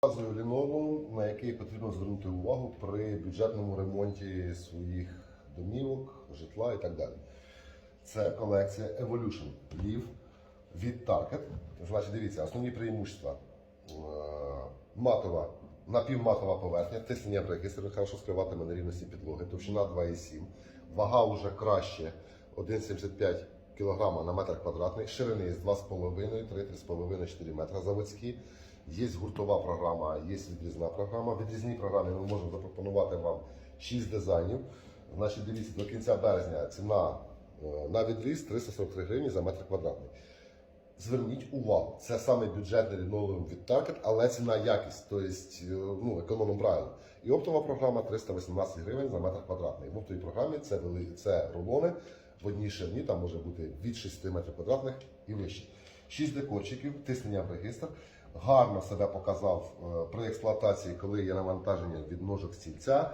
Показую лінолеум, на який потрібно звернути увагу при бюджетному ремонті своїх домівок, житла і так далі. Це колекція Evolution Leaf від Target. Значить, дивіться, основні преимущества. Е, Матова, напівматова поверхня, тиснення брики, серед хорошо скриватиме на рівності підлоги, товщина 2,7, вага вже краще 1,75 кг на метр квадратний, ширини з 2,5, 3-3,5, 4 метра заводські. Є гуртова програма, є відрізна програма. В відрізній програмі ми можемо запропонувати вам 6 дизайнів. Значить, дивіться, до кінця березня ціна е, на відріз 343 гривні за метр квадратний. Зверніть увагу, це саме бюджетний лінолеум від Target, але ціна якість, тобто ну, економом правильно. І оптова програма 318 гривень за метр квадратний. В оптовій програмі це, вели, це рулони в одній ширні, там може бути від 6 метрів квадратних і вище. 6 декорчиків, тиснення в регістр. Гарно себе показав е, при експлуатації, коли є навантаження від ножок стільця.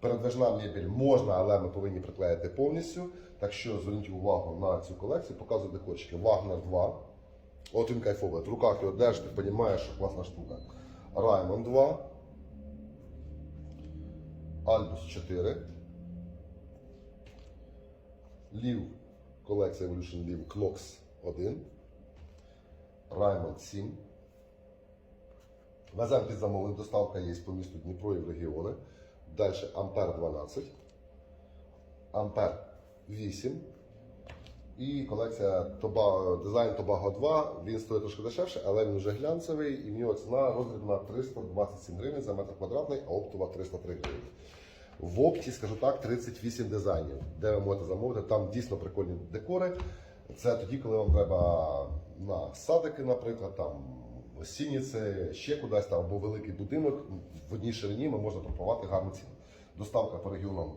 Передвижна мебель можна, але ми повинні приклеїти повністю. Так що зверніть увагу на цю колекцію, показую декорчики. Wagner 2. От він кайфовий. В руках його держиш, ти розумієш, що класна штука. Раймон 2. Альбус 4. Лів. Колекція Evolution Лів Knox 1. Раймонд 7. Веземо під замовлення, доставка є по місту Дніпро і в регіони. Далі Ампер 12. Ампер 8. І колекція Тоба, дизайн Tobago 2. Він стоїть трошки дешевше, але він вже глянцевий і в нього ціна роздрібна 327 гривень за метр квадратний, а оптова 303 гривень. В опті, скажу так, 38 дизайнів, де ви можете замовити. Там дійсно прикольні декори. Це тоді, коли вам треба на садики, наприклад, там сініці, ще кудись там, або великий будинок. В одній ширині ми можемо пропонувати гарну ціну. Доставка по регіонам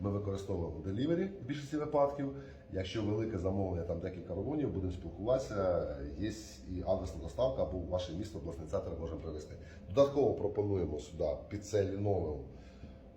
ми використовуємо делівері в більшості випадків. Якщо велике замовлення, там декілька рулонів, будемо спілкуватися. Є і адресна доставка, або ваше місто, обласний центр можемо привезти. Додатково пропонуємо сюди під лінолеум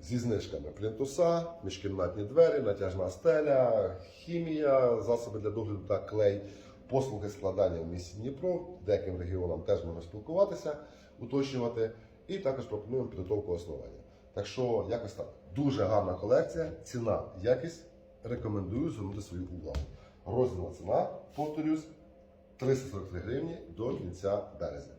зі знижками плінтуса, міжкімнатні двері, натяжна стеля, хімія, засоби для догляду та клей, послуги складання в місті Дніпро, деяким регіонам теж можна спілкуватися, уточнювати. І також пропонуємо підготовку основання. Так що якось так. Дуже гарна колекція, ціна, якість. Рекомендую звернути свою увагу. Розділна ціна, повторюсь, 343 гривні до кінця березня.